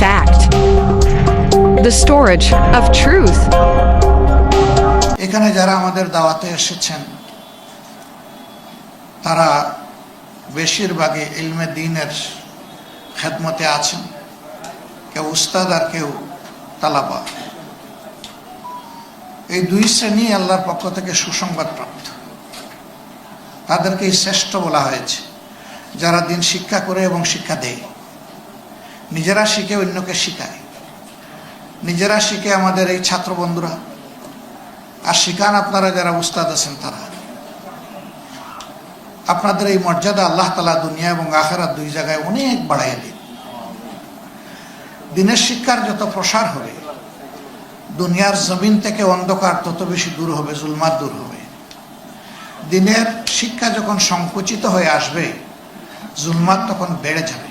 fact. The storage of truth. এখানে যারা আমাদের দাওয়াতে এসেছেন, তারা বেশিরভাগই ইলমে দিনের খেদমতে আছেন। কেউ উস্তাদ আর কেউ তালাবা। এই দুই শ্রেণি আল্লাহর পক্ষ থেকে সুসংবাদ প্রাপ্ত তাদেরকেই শ্রেষ্ঠ বলা হয়েছে। যারা দিন শিক্ষা করে এবং শিক্ষা দেয়। নিজেরা শিখে অন্যকে শিখায়। নিজেরা শিখে আমাদের এই ছাত্র বন্ধুরা। আর শিখান আপনারা যারা উস্তাদ আছেন তারা। আপনাদের এই মর্যাদা আল্লাহ তালা দুনিয়া এবং আখেরা দুই জায়গায় অনেক বাড়াইয়া দিন। দিনের শিক্ষার যত প্রসার হবে, দুনিয়ার জমিন থেকে অন্ধকার তত বেশি দূর হবে, জুলমাত দূর হবে। দিনের শিক্ষা যখন সংকুচিত হয়ে আসবে, জুলমাত তখন বেড়ে যাবে।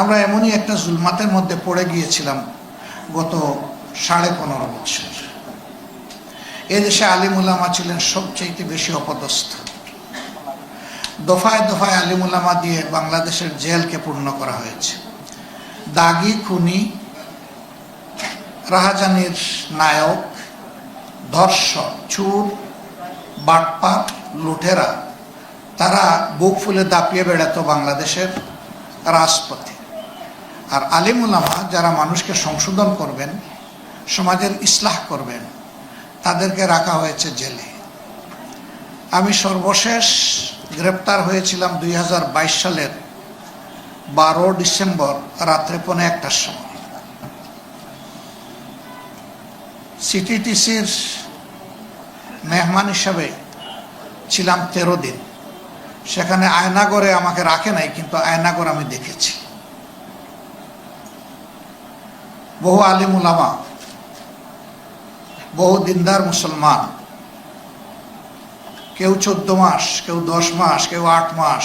আমরা এমনই একটা জুলমাতের মধ্যে পড়ে গিয়েছিলাম গত সাড়ে পনেরো বছর। এদেশে আলিমুল্লামা ছিলেন সবচেয়ে বেশি অপদস্থ। দফায় দফায় আলিমুল্লামা দিয়ে বাংলাদেশের জেলকে পূর্ণ করা হয়েছে। দাগি, খুনি, রাহাজানির নায়ক, ধর্ষক, চুর বাটপাট লুঠেরা তারা বুক ফুলে দাপিয়ে বেড়াতো বাংলাদেশের রাজপথে। আর আলিমুলামা যারা মানুষকে সংশোধন করবেন, সমাজের ইসলাহ করবেন, তাদেরকে রাখা হয়েছে জেলে। আমি সর্বশেষ গ্রেপ্তার হয়েছিলাম দুই হাজার বাইশ সালের বারো ডিসেম্বর রাত্রে পৌনে একটার সময়। সিটিটিসির মেহমান হিসাবে ছিলাম তেরো দিন। সেখানে আয়নাগরে আমাকে রাখে নাই, কিন্তু আয়নাগর আমি দেখেছি। বহু আলিম উলামা, বহু দিনদার মুসলমান। কেউ চোদ্দ মাস, কেউ দশ মাস, কেউ আট মাস।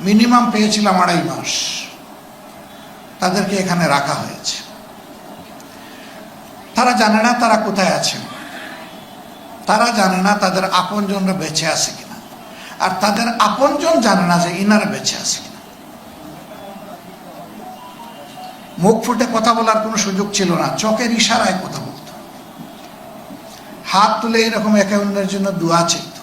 মিনিমাম পেয়েছিলাম আড়াই মাস। তাদেরকে এখানে রাখা হয়েছে। তারা জানে না তারা কোথায় আছেন। তারা জানে না তাদের আপনজনরা বেঁচে আছে কিনা। আর তাদের আপনজন জানে না যে ইনারা বেঁচে আছে মুখ ফুটে কথা বলার কোনো সুযোগ ছিল না। চোখের ইশারায় কথা বলতো। হাত তুলে এরকম একে অন্যের জন্য দোয়া চাইত।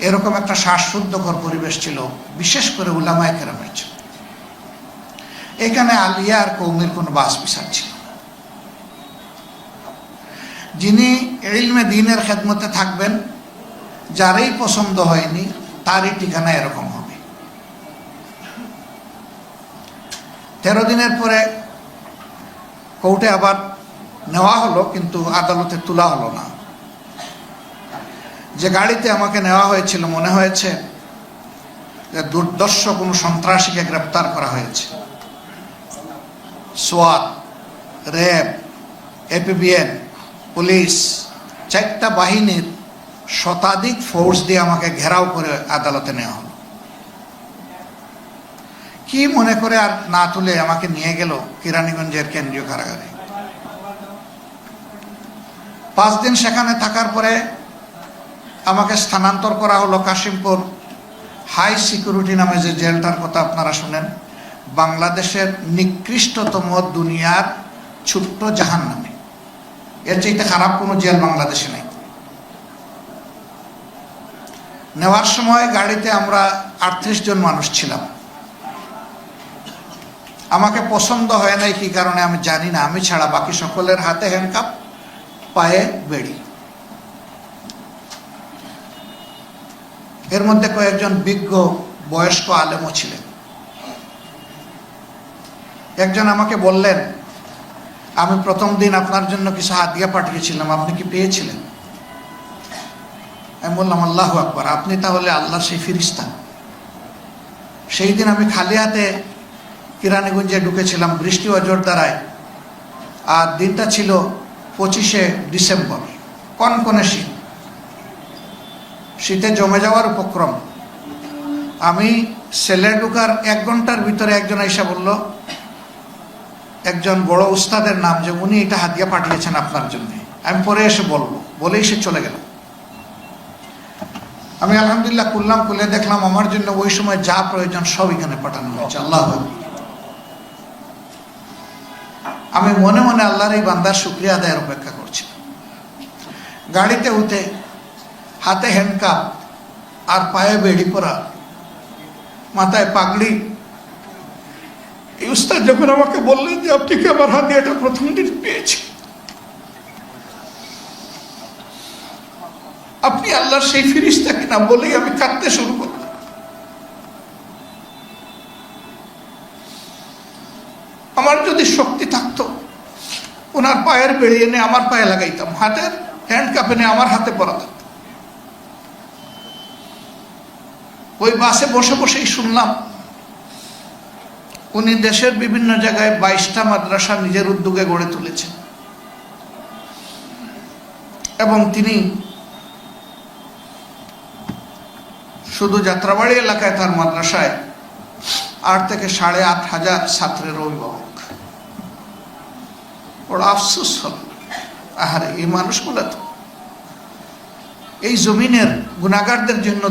এরকম একটা শ্বাসরুদ্ধকর পরিবেশ ছিল, বিশেষ করে উলামায় কেরামের জন্য। এখানে আলিয়া আর কৌমির কোনো বাস বিচার ছিল যিনি ইলমে দিনের খেদমতে থাকবেন, যারই পছন্দ হয়নি, তারই ঠিকানা এরকম তেরো দিনের পরে কোর্টে আবার নেওয়া হলো, কিন্তু আদালতে তোলা হলো না। যে গাড়িতে আমাকে নেওয়া হয়েছিল, মনে হয়েছে যে দুর্দর্শ কোনো সন্ত্রাসীকে গ্রেপ্তার করা হয়েছে। সোয়াত র্যাব, এপিবিএন, পুলিশ, চারটা বাহিনীর শতাধিক ফোর্স দিয়ে আমাকে ঘেরাও করে আদালতে নেওয়া হলো। কি মনে করে আর না তুলে আমাকে নিয়ে গেল কিরানীগঞ্জের কেন্দ্রীয় কারাগারে? পাঁচ দিন সেখানে থাকার পরে আমাকে স্থানান্তর করা হলো কাশিমপুর হাই সিকিউরিটি নামে যে জেলটার কথা আপনারা শুনেন, বাংলাদেশের নিকৃষ্টতম দুনিয়ার ছোট্ট জাহান নামে এর চাইতে খারাপ কোনো জেল বাংলাদেশে নেই। নেওয়ার সময় গাড়িতে আমরা আটত্রিশ জন মানুষ ছিলাম। আমাকে পছন্দ হয় নাই, কি কারণে আমি জানি না। আমি ছাড়া বাকি সকলের হাতে হ্যান্ডকাপ পায়ে বেড়ি। এর মধ্যে কয়েকজন বিজ্ঞ, বয়স্ক আলেমও ছিলেন। একজন আমাকে বললেন, আমি প্রথম দিন আপনার জন্য কিছু হাতিয়া পাঠিয়েছিলাম, আপনি কি পেয়েছিলেন? আমি বললাম, আল্লাহ আকবর, আপনি তাহলে আল্লাহ সেই ফিরিস্তা। সেই দিন আমি খালি হাতে কিরানীগঞ্জে ঢুকেছিলাম, বৃষ্টি অজর দ্বারায়। আর দিনটা ছিল পঁচিশে ডিসেম্বর, কনকনে শীত। শীতে জমে যাওয়ার উপক্রম। আমি সেলে ঢুকার এক ঘণ্টার ভিতরে একজন এসে বলল, একজন বড় উস্তাদের নাম যে উনি এটা হাতিয়া পাঠিয়েছেন আপনার জন্য। আমি পরে এসে বলব। বলেই সে চলে গেল। আমি আলহামদুলিল্লাহ করলাম খুলে দেখলাম আমার জন্য ওই সময় যা প্রয়োজন সব এখানে পাঠানো হয়েছে। আল্লাহ আমি মনে মনে আল্লাহর এই বান্দার শুক্রিয়া আদায়ের অপেক্ষা করছি। গাড়িতে উঠে হাতে হ্যান্ডকাপ আর পায়ে বেড়ি পরা, মাথায় পাগড়ি। এই উস্তাদ যখন আমাকে বললেন যে, আপনি কি আমার হাতে এটা প্রথম দিন পেয়েছি আপনি আল্লাহর সেই ফিরিস্তা কিনা বলেই আমি কাঁদতে শুরু করলাম। আমার যদি শক্তি থাকতো। ওনার পায়ের বেড়ে এনে আমার পায়ে লাগাইতাম। হাতের হ্যান্ড কাপ এনে আমার হাতে পরা থাকতো। ওই বাসে বসে বসেই শুনলাম, উনি দেশের বিভিন্ন জায়গায় বাইশটা মাদ্রাসা নিজের উদ্যোগে গড়ে তুলেছেন। এবং তিনি শুধু যাত্রাবাড়ি এলাকায় তার মাদ্রাসায় আট থেকে সাড়ে আট হাজার ছাত্রের অভিভাবক। আফসোস হল। আহারে, এই মানুষগুলো তো। এই জমিনের গুণাগারদের জন্য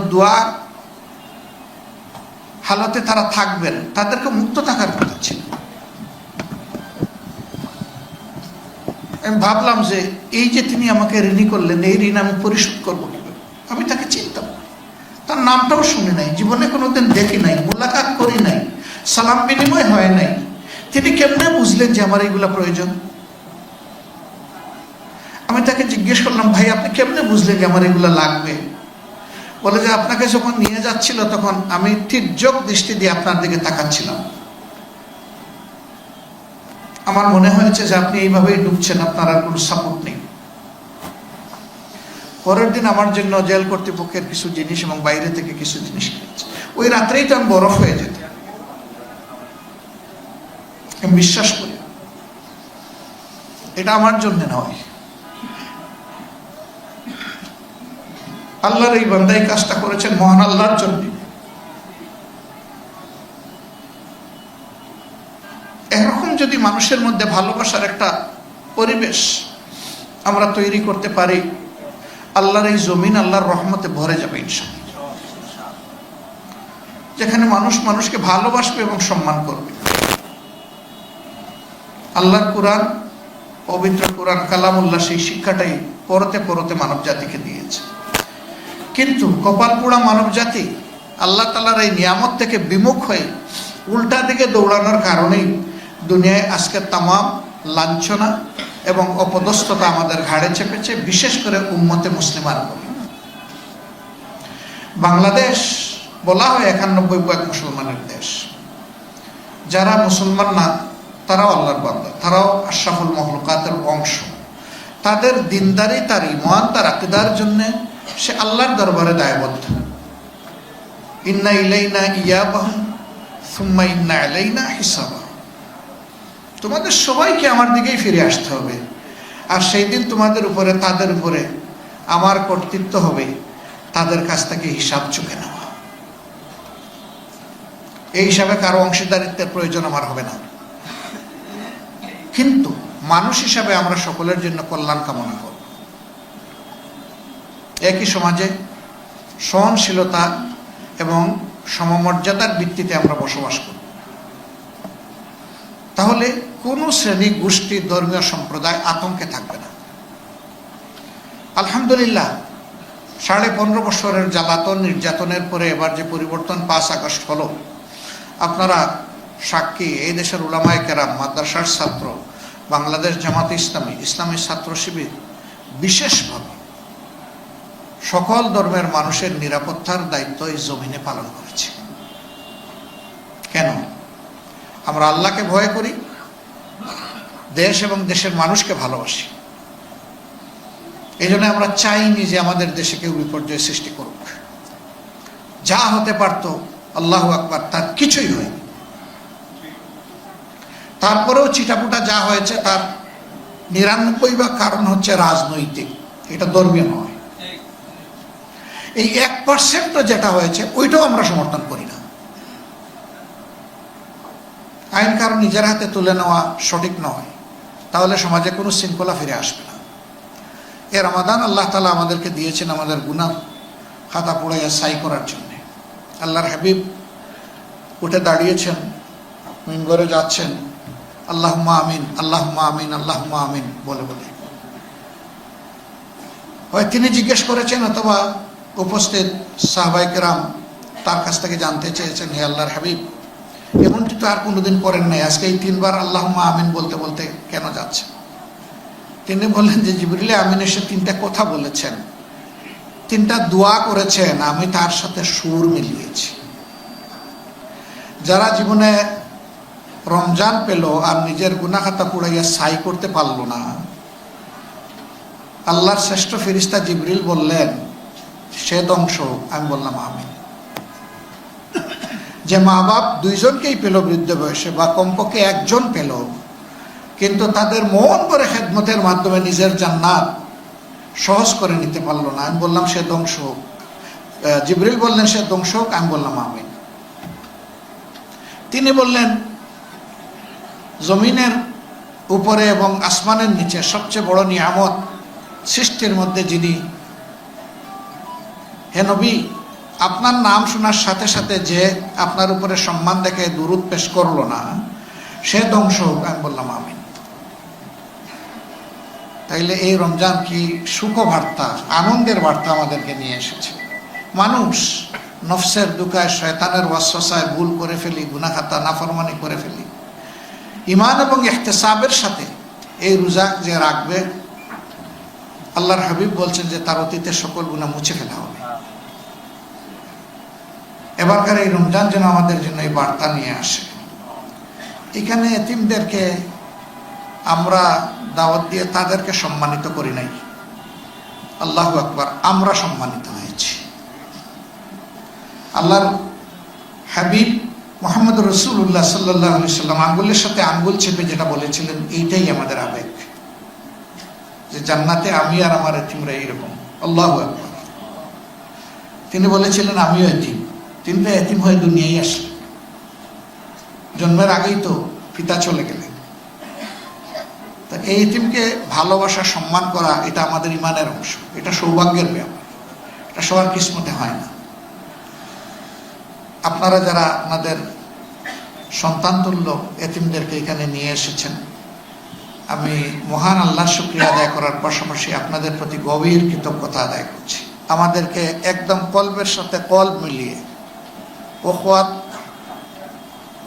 হালতে তারা থাকবেন, তাদেরকে মুক্ত থাকার কথা ছিল। আমি ভাবলাম যে এই যে তিনি আমাকে ঋণী করলেন, এই ঋণ আমি পরিশোধ করব আমি তাকে চিনতাম তার নামটাও শুনি নাই, জীবনে কোনোদিন দেখি নাই মোলাকাত করি নাই, সালাম বিনিময় হয় নাই। তিনি কেমনে বুঝলেন যে আমার এইগুলা প্রয়োজন? আমি তাকে জিজ্ঞেস করলাম, ভাই, আপনি কেমনে বুঝলেন যে আমার এগুলা লাগবে? বলে যে, আপনাকে যখন নিয়ে যাচ্ছিল তখন আমি তির্যক দৃষ্টি দিয়ে আপনার দিকে তাকাচ্ছিলাম। আমার মনে হয়েছে যে আপনি এইভাবেই ডুবছেন, আপনার আর কোনো সাপোর্ট নেই। পরের দিন আমার জন্য জেল কর্তৃপক্ষের কিছু জিনিস এবং বাইরে থেকে কিছু জিনিস কিনেছে। ওই রাত্রেই তো আমি বরফ হয়ে যেত আমি বিশ্বাস করি, এটা আমার জন্য নয়। আল্লাহর এই বান্দাই কাজটা করেছেন মহান আল্লাহর জন্য। এরকম যদি মানুষের মধ্যে ভালোবাসার একটা পরিবেশ আমরা তৈরি করতে পারি, আল্লাহর এই জমিন আল্লাহর রহমতে ভরে যাবে ইনশাল্লাহ যেখানে মানুষ মানুষকে ভালোবাসবে এবং সম্মান করবে। আল্লাহর কোরআন, পবিত্র কোরআন, কালামুল্লাহ সেই শিক্ষাটাই পরতে পরতে মানব জাতিকে দিয়েছে কিন্তু কপাল পোড়া মানব জাতি আল্লাহ তালার এই নিয়ামত থেকে বিমুখ হয়ে উল্টা দিকে দৌড়ানোর কারণেই দুনিয়ায় আজকে তামাম লাঞ্ছনা এবং অপদস্থতা আমাদের ঘাড়ে চেপেছে, বিশেষ করে উম্মতে মুসলিমার বলে বাংলাদেশ বলা হয় একানব্বই এক মুসলমানের দেশ। যারা মুসলমান না, তারাও আল্লাহর বান্দা, তারাও আশরাফুল মহলুকাতের অংশ। তাদের দিনদারি, তার ইমান তার আকিদার জন্যে সে আল্লাহর দরবারে দায়বদ্ধ। ইন্না ইলাইনা ইয়াবাহ সুম্মা ইন্না আলাইনা হিসাবা। তোমাদের সবাইকে আমার দিকেই ফিরে আসতে হবে। আর সেই দিন তোমাদের উপরে, তাদের উপরে আমার কর্তৃত্ব হবে, তাদের কাছ থেকে হিসাব চুকে নেওয়া এই হিসাবে কারও অংশীদারিত্বের প্রয়োজন আমার হবে না। কিন্তু মানুষ হিসাবে আমরা সকলের জন্য কল্যাণ কামনা করব একই সমাজে সহনশীলতা এবং সমমর্যাদার ভিত্তিতে আমরা বসবাস করি। তাহলে কোনো শ্রেণি গোষ্ঠী ধর্মীয় সম্প্রদায় আতঙ্কে থাকবে না। আলহামদুলিল্লাহ, সাড়ে পনেরো বছরের জ্বালাতন নির্যাতনের পরে এবার যে পরিবর্তন পাঁচ আগস্ট হলো, আপনারা সাক্ষী এই দেশের উলামায় কেরাম, মাদ্রাসার ছাত্র, বাংলাদেশ জামাত ইসলামী ইসলামী ছাত্র শিবির বিশেষভাবে সকল ধর্মের মানুষের নিরাপত্তার দায়িত্ব এই জমিনে পালন করেছে। কেন? আমরা আল্লাহকে ভয় করি, দেশ এবং দেশের মানুষকে ভালোবাসি। এই জন্য আমরা চাইনি যে আমাদের দেশে কেউ বিপর্যয় সৃষ্টি করুক। যা হতে পারত, আল্লাহ আকবার, তার কিছুই হয়নি। তারপরেও চিটাপুটা যা হয়েছে, তার নিরানব্বই বা কারণ হচ্ছে রাজনৈতিক। এটা ধর্মীয় নয়। এই এক পার্সেন্টও যেটা হয়েছে, ওইটাও আমরা সমর্থন করি না। আইন কারণ নিজের হাতে তুলে নেওয়া সঠিক নয়, তাহলে সমাজে কোনো শৃঙ্খলা ফিরে আসবে না। এ রমাদান আল্লাহ তালা আমাদেরকে দিয়েছেন আমাদের গুণা খাতা পুড়াইয়া সাই করার জন্য। আল্লাহর হাবিব উঠে দাঁড়িয়েছেন, মিম্বরে যাচ্ছেন আল্লাহ আমিন আল্লাহ আমিন আল্লাহ আমিন বলে বলে। হয় তিনি জিজ্ঞেস করেছেন, অথবা উপস্থিত সাহবাইকেরাম তার কাছ থেকে জানতে চেয়েছেন, হে আল্লাহর হাবিব, এমনটি তো আর কোনোদিন করেন নাই। আজকে এই তিনবার আল্লাহ আমিন বলতে বলতে কেন যাচ্ছে? তিনি বললেন যে, জিবরিলে আমিন এসে তিনটা কথা বলেছেন। তিনটা দোয়া করেছেন, আমি তার সাথে সুর মিলিয়েছি। যারা জীবনে রমজান পেল আর নিজের গুনাখাতা পুড়াইয়া সাই করতে পারল না, আল্লাহর শ্রেষ্ঠ ফিরিস্তা জিবরিল বললেন সে ধ্বংস আমি বললাম আমি যে মা বাপ দুইজনকেই পেল বৃদ্ধ বয়সে বা কমপক্ষে একজন পেল, কিন্তু তাদের মন করে খেদমতের মাধ্যমে নিজের জান্নাত সহজ করে নিতে পারল না। আমি বললাম সে ধ্বংস হোক জিবরিল বললেন সে ধ্বংস হোক আমি বললাম আমি তিনি বললেন, জমিনের উপরে এবং আসমানের নিচে সবচেয়ে বড় নিয়ামত সৃষ্টির মধ্যে যিনি হে নবী, আপনার নাম শোনার সাথে সাথে যে আপনার উপরে সম্মান দেখে দুরুদ পেশ করল না, সে ধ্বংস হোক, আমি বললাম আমি তাইলে এই রমজান কি সুখ বার্তা আনন্দের বার্তা আমাদেরকে নিয়ে এসেছে? মানুষ নফসের দুকায় শয়তানের ওয়াসওয়াসায় ভুল করে ফেলি গুনাখাতা নাফরমানি করে ফেলি। ইমান এবং ইহতেসাবের সাথে এই রোজা যে রাখবে আল্লাহর হাবিব বলছেন যে তার অতীতের সকল গুণা মুছে ফেলা হবে। এবারকার এই রমজান যেন আমাদের জন্য এই বার্তা নিয়ে আসে। এখানে এতিমদেরকে আমরা দাওয়াত দিয়ে তাদেরকে সম্মানিত করি নাই। আল্লাহ আকবার, আমরা সম্মানিত হয়েছি। আল্লাহর হাবিব মোহাম্মদ রসুল্লাহ সাল্লাহ সাল্লাম আঙ্গুলের সাথে আঙ্গুল চেপে যেটা বলেছিলেন, এইটাই আমাদের আবেগ। যে জান্নাতে আমি আর আমার এতিমরা এইরকম। আল্লাহ তিনি বলেছিলেন, আমিও এতিম। তিনি তো এতিম হয়ে দুনিয়ায় আসলেন জন্মের আগেই তো পিতা চলে গেলেন। তা এই এতিমকে ভালোবাসা, সম্মান করা, এটা আমাদের ইমানের অংশ। এটা সৌভাগ্যের ব্যাপার। এটা সবার কিসমতে হয় না। আপনারা যারা আপনাদের সন্তান তুল্য এতিমদেরকে এখানে নিয়ে এসেছেন আমি মহান আল্লাহ শুক্রিয়া আদায় করার পাশাপাশি আপনাদের প্রতি গভীর কৃতজ্ঞতা আদায় করছি। আমাদেরকে একদম কল্পের সাথে কল্প মিলিয়ে ওখাত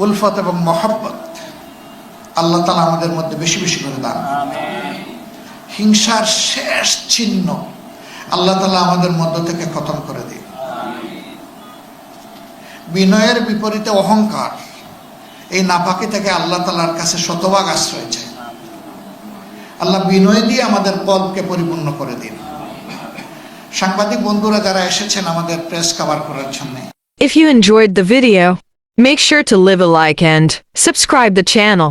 উলফত এবং মহব্বত আল্লাহ তালা আমাদের মধ্যে বেশি বেশি করে দান হিংসার শেষ চিহ্ন আল্লাহ তালা আমাদের মধ্য থেকে খতম করে দিন। বিনয়ের বিপরীতে অহংকার এই নাপাকি থেকে আল্লাহ তালার কাছে শতভাগ আশ্রয় চাই। আল্লাহ বিনয় দিয়ে আমাদের কল্পকে পরিপূর্ণ করে দিন সাংবাদিক বন্ধুরা যারা এসেছেন আমাদের প্রেস কভার করার জন্য If you enjoyed the video, make sure to leave a like and subscribe the channel.